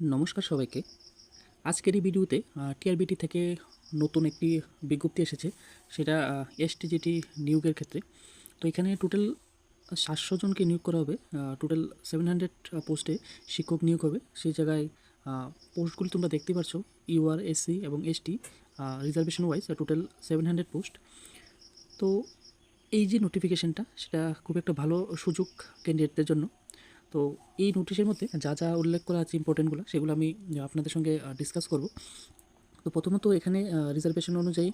নমস্কার সবাইকে। আজকের এই ভিডিওতে টিআরবিটি থেকে নতুন একটি বিজ্ঞপ্তি এসেছে, সেটা এসটিজিটি নিয়োগের ক্ষেত্রে। তো এখানে টোটাল সাতশো জনকে নিয়োগ করা হবে টোটাল সেভেন হান্ড্রেড পোস্টে শিক্ষক নিয়োগ হবে। সেই জায়গায় পোস্টগুলি তোমরা দেখতে পাচ্ছ ইউআর এসসি এবং ST reservation wise total seven hundred post তো এই যে নোটিফিকেশনটা সেটা খুব একটা ভালো সুযোগ ক্যান্ডিডেটদের জন্য। তো এই নোটিশের মধ্যে যা যা উল্লেখ করা আছে ইম্পর্টেন্টগুলো সেগুলো আমি আপনাদের সঙ্গে ডিসকাস করব। তো প্রথমত এখানে রিজার্ভেশন অনুযায়ী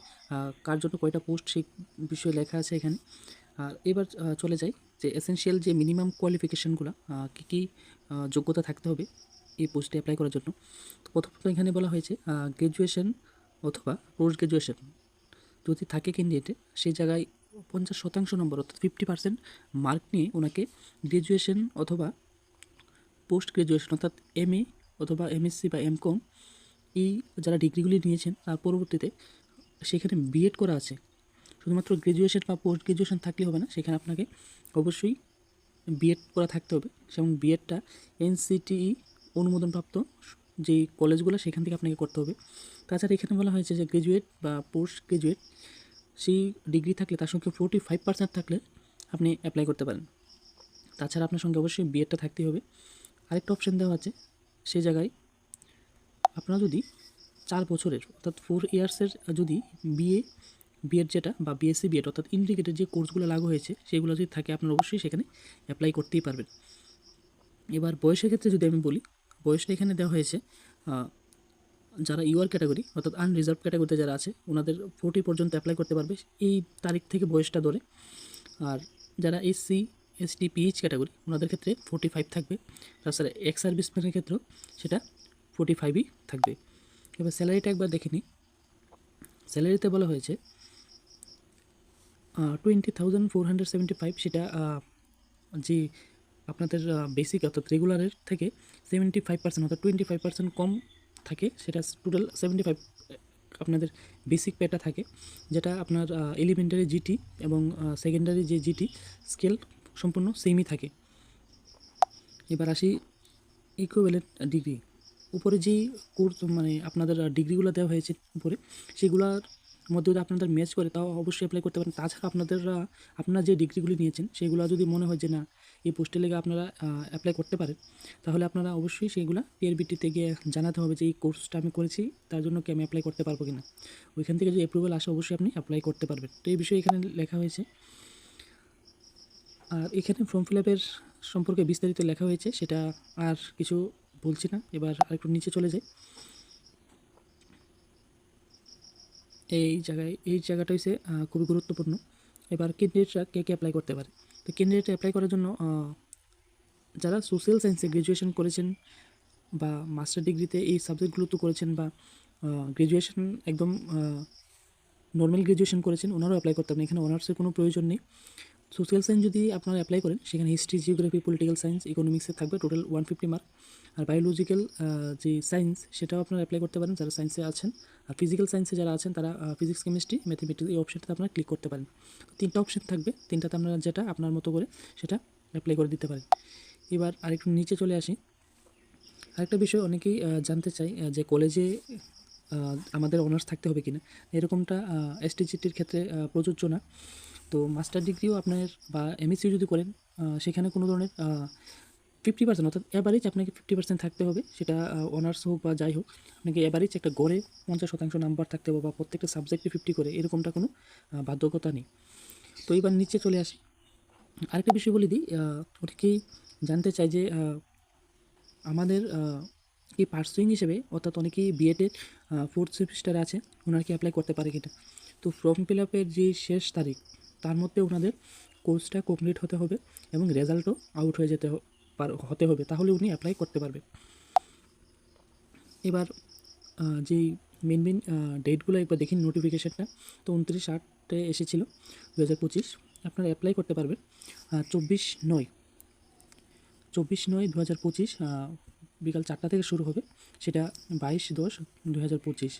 কার জন্য কয়টা পোস্ট সেই বিষয়ে লেখা আছে এখানে। আর এবার চলে যাই যে এসেনশিয়াল যে মিনিমাম কোয়ালিফিকেশানগুলো কী কী যোগ্যতা থাকতে হবে এই পোস্টে অ্যাপ্লাই করার জন্য। তো প্রথমত এখানে বলা হয়েছে গ্র্যাজুয়েশন অথবা পোস্ট গ্র্যাজুয়েশন যদি থাকে ক্যান্ডিডেটে সেই জায়গায় পঞ্চাশ শতাংশ নম্বর অর্থাৎ ফিফটি পার্সেন্ট মার্ক নিয়ে ওনাকে গ্র্যাজুয়েশন অথবা পোস্ট গ্র্যাজুয়েশন অর্থাৎ এম অথবা এমএসসি বা এম কম এই যারা ডিগ্রিগুলি নিয়েছেন, তার পরবর্তীতে সেখানে বিএড করা আছে। শুধুমাত্র গ্র্যাজুয়েশন বা পোস্ট গ্র্যাজুয়েশন থাকলে হবে না, সেখানে আপনাকে অবশ্যই বিএড করা থাকতে হবে। এবং বিএডটা এনসিটিই অনুমোদনপ্রাপ্ত যেই কলেজগুলো, সেখান থেকে আপনাকে করতে হবে। তাছাড়া এখানে বলা হয়েছে যে গ্র্যাজুয়েট বা পোস্ট গ্র্যাজুয়েট সেই ডিগ্রি থাকলে, তার সঙ্গে ফোর্টি ফাইভ পার্সেন্ট থাকলে আপনি অ্যাপ্লাই করতে পারেন। তাছাড়া আপনার সঙ্গে অবশ্যই বিএডটা থাকতেই হবে। আরেকটা অপশান দেওয়া আছে সেই জায়গায় আপনারা যদি চার বছরের, অর্থাৎ ফোর ইয়ার্সের যদি বিএ বিএড যেটা বা বিএসসি বিএড অর্থাৎ ইন্ডিকেটেড যে কোর্সগুলো লাগু হয়েছে, সেগুলো যদি থাকে, আপনারা অবশ্যই সেখানে অ্যাপ্লাই করতেই পারবেন। এবার বয়সের ক্ষেত্রে যদি আমি বলি, বয়সটা এখানে দেওয়া হয়েছে যারা ইউআর ক্যাটাগরি অর্থাৎ আনরিজার্ভ ক্যাটাগরিতে যারা আছে, ওনাদের ফোর্টি পর্যন্ত অ্যাপ্লাই করতে পারবে, এই তারিখ থেকে বয়সটা ধরে। আর যারা এসসি এসটি পিএইচ ক্যাটাগরি ওনাদের ক্ষেত্রে ফোর্টি ফাইভ থাকবে তাছাড়া এক্স সার্ভিসম্যানের ক্ষেত্রেও সেটা ফোর্টি ফাইভই থাকবে। এবার স্যালারিটা একবার দেখে নিই। স্যালারিতে বলা হয়েছে twenty thousand four hundred seventy five সেটা যে আপনাদের বেসিক অর্থাৎ রেগুলারের থেকে সেভেন্টি ফাইভ পার্সেন্ট অর্থাৎ টোয়েন্টি ফাইভ পার্সেন্ট কম থাকে, সেটা টোটাল সেভেন্টি ফাইভ আপনাদের বেসিক পেটা থাকে, যেটা আপনার এলিমেন্টারি জিটি এবং সেকেন্ডারি যে জিটি স্কেল সম্পূর্ণ সেমই থাকে। এবার আসি ইকুইভ্যালেন্ট ডিগ্রি উপরে যেই কোর্স মানে আপনাদের ডিগ্রিগুলো দেওয়া হয়েছে উপরে সেগুলোর মধ্যে যদি আপনাদের ম্যাচ করে তাও অবশ্যই অ্যাপ্লাই করতে পারেন। তাছাড়া আপনাদের আহ, আপনারা যে ডিগ্রিগুলি নিয়েছেন সেগুলো যদি মনে হয় যে না এই পোস্টে লেগে আপনারা অ্যাপ্লাই করতে পারেন তাহলে আপনারা অবশ্যই সেইগুলো টিআরবিটিতে গিয়ে জানাতে হবে যে এই কোর্সটা আমি করেছি তার জন্য কি আমি অ্যাপ্লাই করতে পারব কিনা। ওইখান থেকে যদি অ্যাপ্রুভাল আসে অবশ্যই আপনি অ্যাপ্লাই করতে পারবেন। তো এই বিষয়ে এখানে লেখা হয়েছে আর এখানে ফর্ম ফিল আপের সম্পর্কে বিস্তারিত লেখা হয়েছে, সেটা আর কিছু বলছি না। এবার আরেকটু নিচে চলে যাই। এই জায়গায়, এই জায়গাটা হচ্ছে খুবই গুরুত্বপূর্ণ। এবার ক্যান্ডিডেটরা কে কে অ্যাপ্লাই করতে পারে? তো ক্যান্ডিডেট অ্যাপ্লাই করার জন্য যারা সোশ্যাল সায়েন্সে গ্র্যাজুয়েশন করেছেন বা মাস্টার ডিগ্রিতে এই সাবজেক্টগুলো তো করেছেন বা গ্র্যাজুয়েশন একদম নর্মাল গ্র্যাজুয়েশন করেছেন, ওনারাও অ্যাপ্লাই করতে পারেন এখানে অনার্সের কোনো প্রয়োজন নেই। সোশ্যাল সায়েন্স যদি আপনারা অ্যাপ্লাই করেন, সেখানে হিস্ট্রি জিওগ্রাফি পলিটিক্যাল সায়েন্স ইকোনমিক্সে থাকবে টোটাল ওয়ান ফিফটি মার্ক আর বায়োলজিক্যাল যে সায়েন্স সেটাও আপনারা অ্যাপ্লাই করতে পারেন যারা সায়েন্সে আছেন। আর ফিজিক্যাল সায়েন্সে যারা আছেন, তারা ফিজিক্স কেমিস্ট্রি ম্যাথমেটিক্স এই অপশনটাতে আপনারা ক্লিক করতে পারেন। তিনটা অপশন থাকবে, তিনটাতে আপনারা যেটা আপনার মতো করে সেটা অ্যাপ্লাই করে দিতে পারেন। এবার আরেকটু নিচে চলে আসি। আরেকটা বিষয় অনেকেই জানতে চাই যে কলেজে আমাদের অনার্স থাকতে হবে কিনা। এরকমটা এসটিজিটির ক্ষেত্রে প্রযোজ্য না। তো মাস্টার ডিগ্রিও আপনার বা এমএসসি যদি করেন সেখানে কোনো ধরনের ফিফটি পার্সেন্ট অর্থাৎ অ্যাভারেজ আপনাকে ফিফটি পার্সেন্ট থাকতে হবে। সেটা অনার্স হোক বা যাই হোক, আপনাকে অ্যাভারেজ একটা গড়ে পঞ্চাশ শতাংশ নাম্বার থাকতে হবে বা প্রত্যেকটা সাবজেক্টে ফিফটি করে, এরকমটা কোনো বাধ্যকতা নেই। তো এবার নিচে চলে আসি। আরেকটা বিষয় বলে দিই অনেকেই জানতে চাই যে আমাদের কি পার্সুইং হিসেবে অর্থাৎ অনেকেই বিএডের ফোর্থ সেমিস্টার আছে, ওনার কি অ্যাপ্লাই করতে পারে কিনা? তো ফর্ম ফিল আপের যে শেষ তারিখ তার মধ্যে ওনাদের কোর্সটা কমপ্লিট হতে হবে এবং রেজাল্টও আউট হয়ে যেতে হতে হবে। তাহলে উনি অ্যাপ্লাই করতে পারবে এবার যেই মেন মেন ডেটগুলো একবার দেখি নোটিফিকেশানটা তো উনত্রিশ আটে এসেছিল দু হাজার পঁচিশ। আপনারা অ্যাপ্লাই করতে পারবেন। চব্বিশ নয়। চব্বিশ নয় দু হাজার পঁচিশ বিকাল চারটা থেকে শুরু হবে। সেটা বাইশ দশ দু হাজার পঁচিশ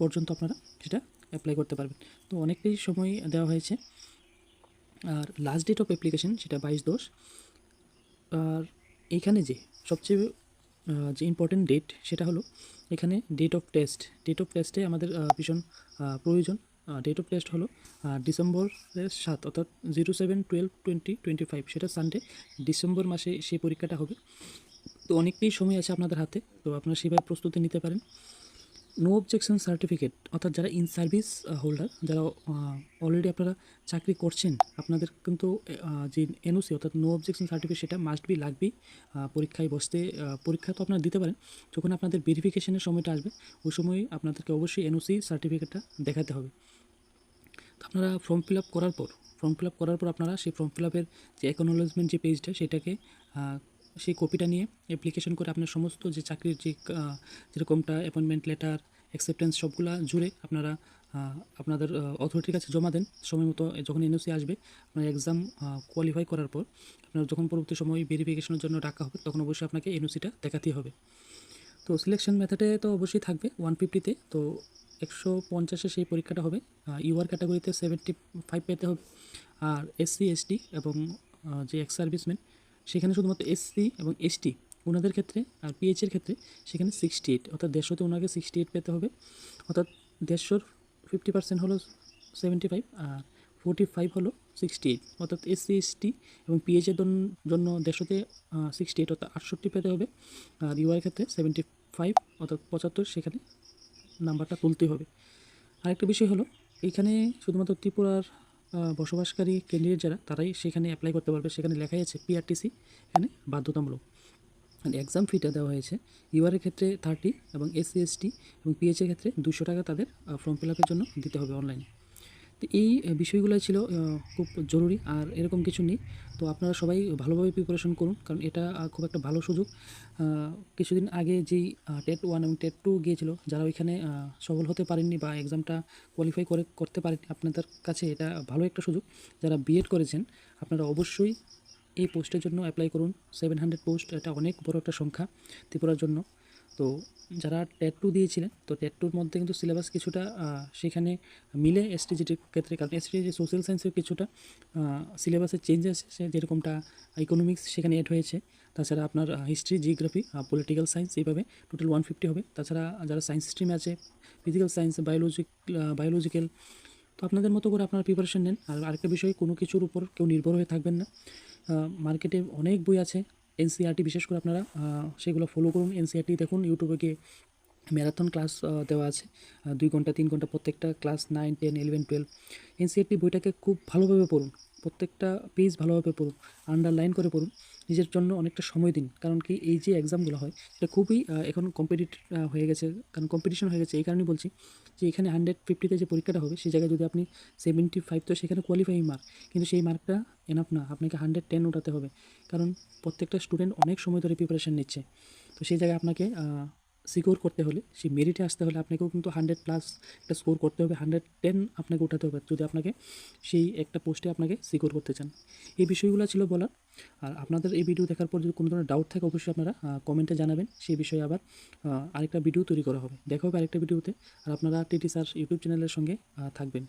পর্যন্ত আপনারা সেটা অ্যাপ্লাই করতে পারবেন। তো অনেকটাই সময় দেওয়া হয়েছে। আর লাস্ট ডেট অফ অ্যাপ্লিকেশন সেটা বাইশ দশ। আর এইখানে যে সবচেয়ে যে ইম্পর্টেন্ট ডেট সেটা হলো এখানে date of test date of টেস্টে আমাদের ভীষণ প্রয়োজন। ডেট অফ টেস্ট হলো ডিসেম্বরের সাত অর্থাৎ zero seven twelve twenty twenty five সেটা সানডে ডিসেম্বর মাসে সেই পরীক্ষাটা হবে। তো অনেকটাই সময় আছে আপনাদের হাতে। তো আপনারা সেভাবে প্রস্তুতি নিতে পারেন। নো অবজেকশন সার্টিফিকেট অর্থাৎ যারা ইন সার্ভিস হোল্ডার যারা অলরেডি আপনারা চাকরি করছেন, আপনাদের কিন্তু যে এনওসি অর্থাৎ নো অবজেকশন সার্টিফিকেট সেটা মাস্ট বি লাগবেই পরীক্ষায় বসতে পরীক্ষা তো আপনারা দিতে পারেন, যখন আপনাদের ভেরিফিকেশনের সময়টা আসবে, ওই সময় আপনাদেরকে অবশ্যই এনওসি সার্টিফিকেটটা দেখাতে হবে। তো আপনারা ফর্ম ফিল আপ করার পর ফর্ম ফিল আপ করার পর আপনারা সেই ফর্ম ফিল আপের যে অ্যাকনোলেজমেন্ট যে পেজটা সেটাকে সেই কপিটা নিয়ে অ্যাপ্লিকেশন করে আপনার সমস্ত যে চাকরির যে যেরকমটা অ্যাপয়েন্টমেন্ট লেটার অ্যাকসেপ্টেন্স সবগুলা জুড়ে আপনারা আপনাদের অথরিটির কাছে জমা দেন। সময় মতো যখন এনওসি আসবে, আপনার এক্সাম কোয়ালিফাই করার পর আপনার যখন পরবর্তী সময় ভেরিফিকেশনের জন্য ডাকা হবে, তখন অবশ্যই আপনাকে এনওসিটা দেখাতেই হবে। তো সিলেকশন মেথডে তো অবশ্যই থাকবে ওয়ান ফিফটিতে তো। একশো পঞ্চাশে সেই পরীক্ষাটা হবে ইউআর ক্যাটাগরিতে সেভেন্টি ফাইভ পেতে হবে। আর এসসি এসটি এবং যে এক্স সার্ভিসম্যান সেখানে শুধুমাত্র এসসি এবং এসটি ওনাদের ক্ষেত্রে আর পিএইচের ক্ষেত্রে সেখানে সিক্সটি এইট অর্থাৎ দেড়শোতে ওনাকে সিক্সটি এইট পেতে হবে। অর্থাৎ দেড়শোর ফিফটি পার্সেন্ট হলো সেভেন্টি ফাইভ আর ফোর্টি ফাইভ হলো সিক্সটি এইট অর্থাৎ এসসি এসটি এবং পিএইচের জন্য দেড়শোতে সিক্সটি এইট অর্থাৎ আটষট্টি পেতে হবে। আর ইউআর ক্ষেত্রে সেভেন্টি ফাইভ অর্থাৎ পঁচাত্তর, সেখানে নাম্বারটা তুলতে হবে। আরেকটা বিষয় হলো, এখানে শুধুমাত্র ত্রিপুরার বসবাসকারী ক্যান্ডিডেট যারা, তারাই সেখানে অ্যাপ্লাই করতে পারবে। সেখানে লেখা আছে পিআরটিসি এখানে বাধ্যতামূলক। এক্সাম ফিটা দেওয়া হয়েছে। ইউআরের ক্ষেত্রে থার্টি এবং এসসি এসটি এবং পিএইচের ক্ষেত্রে দুশো টাকা তাদের ফর্ম ফিল জন্য দিতে হবে অনলাইনে তো এই বিষয়গুলো ছিল খুব জরুরি আর এরকম কিছু নেই। তো আপনারা সবাই ভালোভাবে প্রিপারেশন করুন, কারণ এটা খুব একটা ভালো সুযোগ। কিছুদিন আগে যেই টেট ওয়ান এবং টেট টু গিয়েছিল, যারা ওইখানে সফল হতে পারেননি বা এক্সামটা কোয়ালিফাই করে, করতে পারেননি আপনাদের কাছে এটা ভালো একটা সুযোগ। যারা বিএড করেছেন, আপনারা অবশ্যই এই পোস্টের জন্য অ্যাপ্লাই করুন। সেভেন হান্ড্রেড পোস্ট এটা অনেক বড় একটা সংখ্যা ত্রিপুরার জন্য। তো যারা টেট টু দিয়েছিলেন তো টেট টুর মধ্যে কিন্তু সিলেবাস কিছুটা সেখানে মিলে এসটিজিটির ক্ষেত্রে। কারণ এসটিজি সোশ্যাল সায়েন্সের কিছুটা সিলেবাসের চেঞ্জ এসেছে যেরকমটা ইকোনমিক্স সেখানে এড হয়েছে। তাছাড়া আপনার হিস্ট্রি জিওগ্রাফি পলিটিক্যাল সায়েন্স এইভাবে টোটাল ওয়ান ফিফটি হবে। তাছাড়া যারা সায়েন্স স্ট্রিম আছে ফিজিক্যাল সায়েন্স বায়োলজিক বায়োলজিক্যাল তো আপনাদের মতো করে আপনারা প্রিপারেশন নেন। আর আরেকটা বিষয় কোনো কিছুর উপর কেউ নির্ভর হয়ে থাকবেন না। মার্কেটে অনেক বই আছে এনসিআরটি বিশেষ করে আপনারা সেগুলো ফলো করুন। এনসিআরটি দেখুন ইউটিউবে গিয়ে ম্যারাথন ক্লাস দেওয়া আছে। দুই ঘণ্টা, তিন ঘণ্টা প্রত্যেকটা class nine ten eleven twelve NCERT বইটাকে খুব ভালোভাবে পড়ুন। প্রত্যেকটা পেজ ভালোভাবে পড়ুন। আন্ডারলাইন করে পড়ুন। নিজের জন্য অনেকটা সময় দিন। কারণ কি এই যে এক্সামগুলো হয়, এটা খুবই এখন কম্পিটিটিভ হয়ে গেছে। কারণ কম্পিটিশন হয়ে গেছে। এই কারণেই বলছি যে এখানে হান্ড্রেড ফিফটিতে যে পরীক্ষাটা হবে, সেই জায়গায় যদি আপনি সেভেন্টি ফাইভ তো সেখানে কোয়ালিফাই মার্ক কিন্তু সেই মার্কটা এনাফ না। আপনাকে হান্ড্রেড টেন ওঠাতে হবে। কারণ প্রত্যেকটা স্টুডেন্ট অনেক সময় ধরে প্রিপারেশন নিচ্ছে। তো সেই জায়গায় আপনাকে সিকিউর করতে হলে, সেই মেরিটে আসতে হলে আপনাকেও কিন্তু হান্ড্রেড প্লাস একটা স্কোর করতে হবে হান্ড্রেড টেন আপনাকে উঠাতে হবে। যদি আপনাকে সেই একটা পোস্টে আপনাকে সিকিউর করতে চান। এই বিষয়গুলো ছিল বলার। আর আপনাদের এই ভিডিও দেখার পর যদি কোনো ধরনের ডাউট থাকে, অবশ্যই আপনারা কমেন্টে জানাবেন। সেই বিষয়ে আবার আরেকটা ভিডিও তৈরি করা হবে। দেখা হবে আরেকটা ভিডিওতে আর আপনারা টিটি স্যার ইউটিউব চ্যানেলের সঙ্গে থাকবেন।